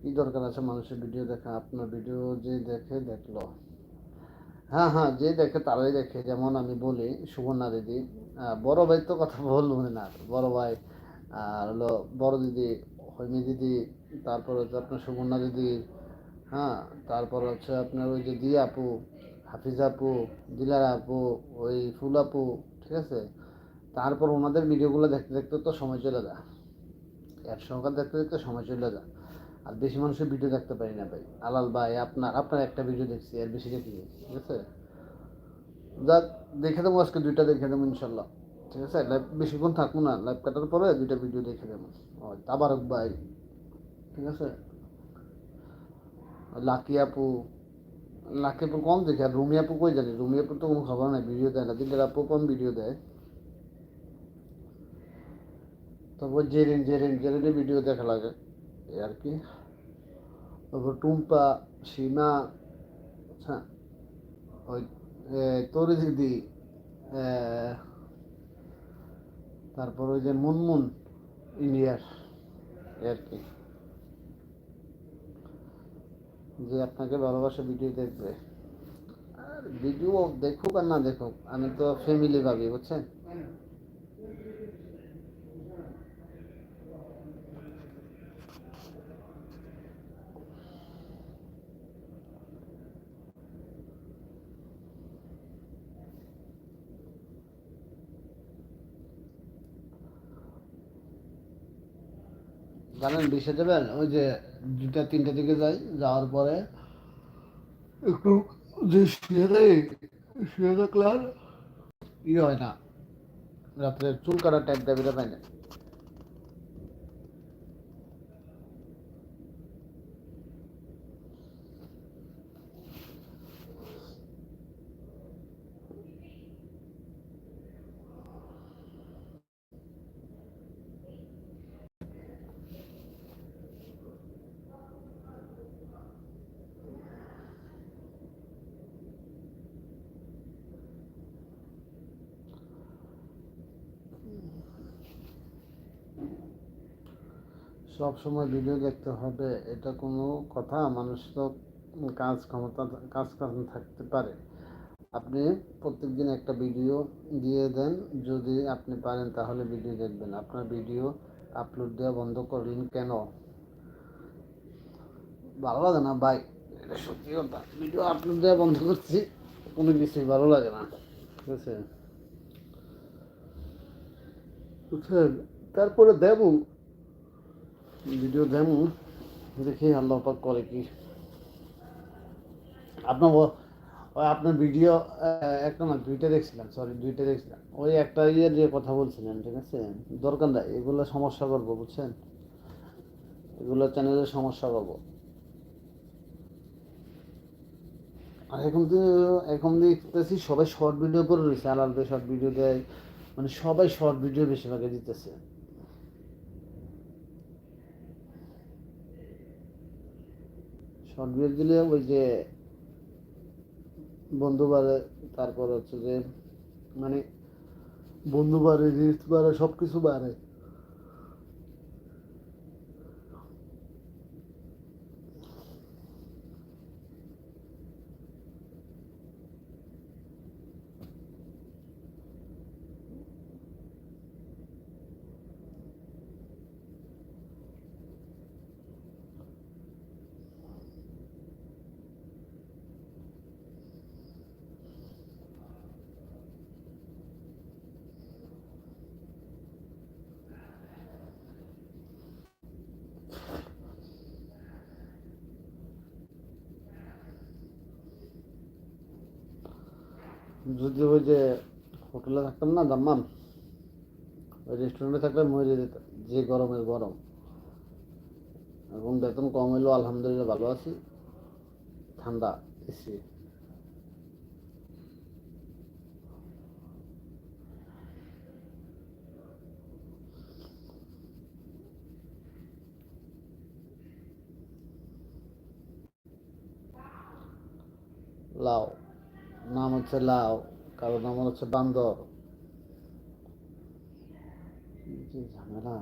কি দরকার আছে মানুষের ভিডিও দেখা? আপনার ভিডিও যে দেখে, দেখল। হ্যাঁ হ্যাঁ যে দেখে তারাই দেখে। যেমন আমি বলি, সুবর্ণা দিদি বড় ভাই তো কথা বলব না। বড় ভাই, আর হলো বড় দিদি, হৈমি দিদি, তারপর হচ্ছে আপনার সুবর্ণা দিদি হ্যাঁ তারপর হচ্ছে আপনার ওই যে দি আপু, হাফিজ আপু, দিলার আপু, ওই ফুল আপু, ঠিক আছে? তারপর ওনাদের ভিডিওগুলো দেখতে দেখতে তো সময় চলে যায়। এর সহকার দেখতে দেখতে সময় চলে যায়। আর বেশি মানুষের ভিডিও দেখতে পারি না ভাই। আলাল ভাই, আপনার আপনার একটা ভিডিও দেখছি আর বেশি দেখি ঠিক আছে? যাক দেখে দেবো, আজকে দুইটা দেখে দেবো, ইনশাল্লাহ। ঠিক আছে? লাইভ বেশিক্ষণ থাকব না লাইভ কাটার পরে দুইটা ভিডিও দেখে দেবো। তাবারক ভাই, ঠিক আছে? লাকি আপু লাকি আপু কম দেখে, আর রুমি আপু কই জানি? রুমি আপু তো কোনো খবর নাই ভিডিও দেয় না। দিল্লির আপু কম ভিডিও দেয়। তারপর জেরিন জেরিন, জেরিনের ভিডিও দেখা লাগে। এই আর কি। তারপর টুম্পা, সীমা হ্যাঁ ওই তরি দিদি তারপর ওই যে মুনমুন ইন্ডিয়ার এই আর কি। যে আপনাকে ভালোবাসা ভিডিও দেখবে। আর ভিডিও দেখুক আর না দেখুক, আমি তো ফ্যামিলি ভাবি, বুঝছেন? জানেন বিষে দেবেন, ওই যে দুটা তিনটা দিকে যাই, যাওয়ার পরে একটু যে শুয়ে দেয় শুয়ে থাকলে আর ই হয় না। রাত্রে চুল কাটার টাইপ দাবিটা পাই না। সব সময় ভিডিও দেখতে হবে, এটা কোনো কথা, মানুষ তো কাজ ক্ষমতা, কাজ কাজ থাকতে পারে। আপনি প্রত্যেক দিন একটা ভিডিও দিয়ে দেন, যদি আপনি পারেন তাহলে ভিডিও দেখবেন। আপনার ভিডিও আপলোড দেওয়া বন্ধ করলেন কেন? ভালো লাগে না ভাই, এটা সত্যি কথা। ভিডিও আপলোড দেওয়া বন্ধ করছি, কোনো কিছুই ভালো লাগে না, ঠিক আছে? তারপরে দেবো ভিডিও দেবো দেখি আল্লাহ পাক করে কি। আপনার ওই আপনার ভিডিও একটা না, দুইটা দেখছিলাম সরি দুইটা দেখছিলাম। ওই একটা ইয়ের যে কথা বলছিলেন, ঠিক আছে? দরকার নাই, এগুলো সমস্যা করব, বুঝছেন? এগুলো চ্যানেলের সমস্যা করব। আর এখন তো, এখন দেখতেছি সবাই শর্ট ভিডিও করে রয়েছে আলাল শর্ট ভিডিও দেয় মানে সবাই শর্ট ভিডিও বেশিরভাগে দিতেছে। শর্ট ভিডিও দিলে ওই যে বন্ধু বাড়ে তারপর হচ্ছে যে মানে বন্ধু বাড়ে রিলস বাড়ে সব কিছু বাড়ে। যদি ওই যে হোটেলে থাকতাম না, দাম্মাম, ওই রেস্টুরেন্টে থাকলে মরে যেতাম যে গরমের গরম। এখন বেতন কম হইল আলহামদুলিল্লাহ ভালো আছি। ঠান্ডা এসি লাউ নাম হচ্ছে লাউ কারোর নাম হচ্ছে বান্দর। ঝামেলা?